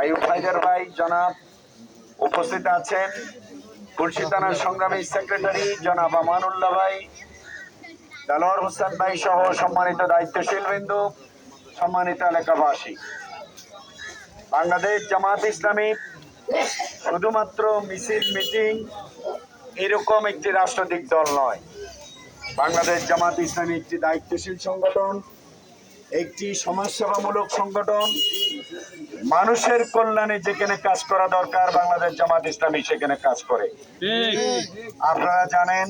আইয়ুব হায়দার ভাই জনাব উপস্থিত আছেন। খুলশি থানার সংগ্রামী সেক্রেটারি জনাব আমানুল্লাহ ভাই, দালোয়ার হোসেন ভাই সহ সম্মানিত দায়িত্বশীল বিন্দু, সম্মানিত এলাকাবাসী। বাংলাদেশ জামাত ইসলামী শুধুমাত্র মিছিল, মিটিং এরকম একটি রাষ্ট্রদিক দল নয়। বাংলাদেশ জামাত ইসলামী একটি দায়িত্বশীল সংগঠন। একটি সমাজসেবামূলক সংগঠন। মানুষের কল্যাণে যেখানে কাজ করা দরকার বাংলাদেশ জামাত ইসলামী সেখানে কাজ করে। আপনারা জানেন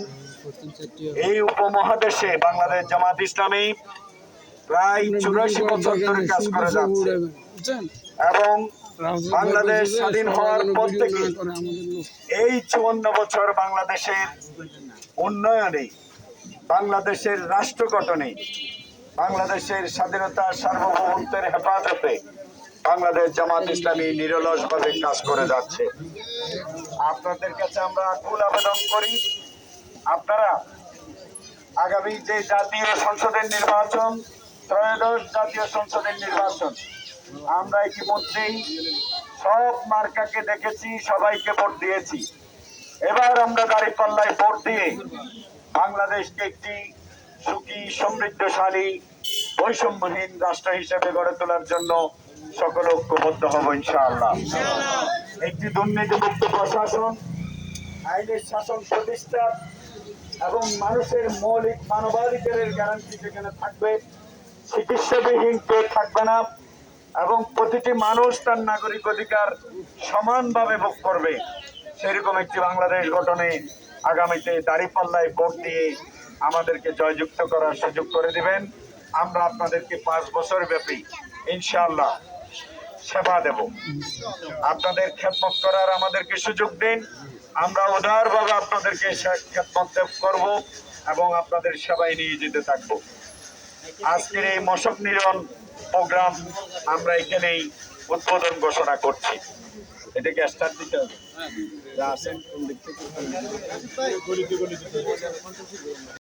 এই উপমহাদেশে বাংলাদেশ জামাত ইসলামী প্রায় চুরাশি বছর ধরে কাজ করে যাচ্ছে। এবং বাংলাদেশ স্বাধীন হওয়ার পর থেকে এই চুয়ান্ন বছর বাংলাদেশের উন্নয়নে বাংলাদেশের রাষ্ট্র গঠনে বাংলাদেশের স্বাধীনতা সার্বভৌমত্বের হেফাজতে বাংলাদেশ জামাত ইসলামী নিরলসভাবে কাজ করে যাচ্ছে। আপনাদের কাছে আমরা আকুল আবেদন করি, আপনারা আগামী যে জাতীয় সংসদের নির্বাচন, ত্রয়োদশ জাতীয় সংসদের নির্বাচন, আমরা ইতিমধ্যেই সব মার্কাকে দেখেছি, সবাইকে ভোট দিয়েছি। এবার আমরা দাঁড়িপাল্লায় ভোট দিয়ে বাংলাদেশকে একটি সুখী, সমৃদ্ধশালী, বৈষম্যহীন রাষ্ট্র হিসেবে গড়ে তোলার জন্য সকল ঐক্যবদ্ধ হব ইনশাআল্লাহ। একটি দুর্নীতিমুক্ত প্রশাসন, আইনের শাসন প্রতিষ্ঠা এবং মানুষের মৌলিক মানবাধিকারের গ্যারান্টি যেখানে থাকবে, চিকিৎসাবিহীন কেউ থাকবে না এবং প্রতিটি মানুষ তার নাগরিক অধিকার সমানভাবে ভোগ করবে। সেরকম একটি বাংলাদেশ গঠনে আগামীতে দাঁড়িপাল্লায় ভোট দিয়ে আমাদেরকে জয়যুক্ত করার সুযোগ করে দিবেন। আমরা আপনাদেরকে পাঁচ বছর ব্যাপী ইনশাআল্লাহ সেবা দেব। আপনাদের খেদমত করার আমাদেরকে সুযোগ দিন। আমরা উদারভাবে আপনাদেরকে খেদমত করব এবং আপনাদের সেবায় নিয়ে যেতে থাকব। আজকের এই মশক নিরন প্রোগ্রাম আমরা এখানেই উদ্বোধন ঘোষণা করছি। এটাকে স্টার্ট দিতে হবে। আসেন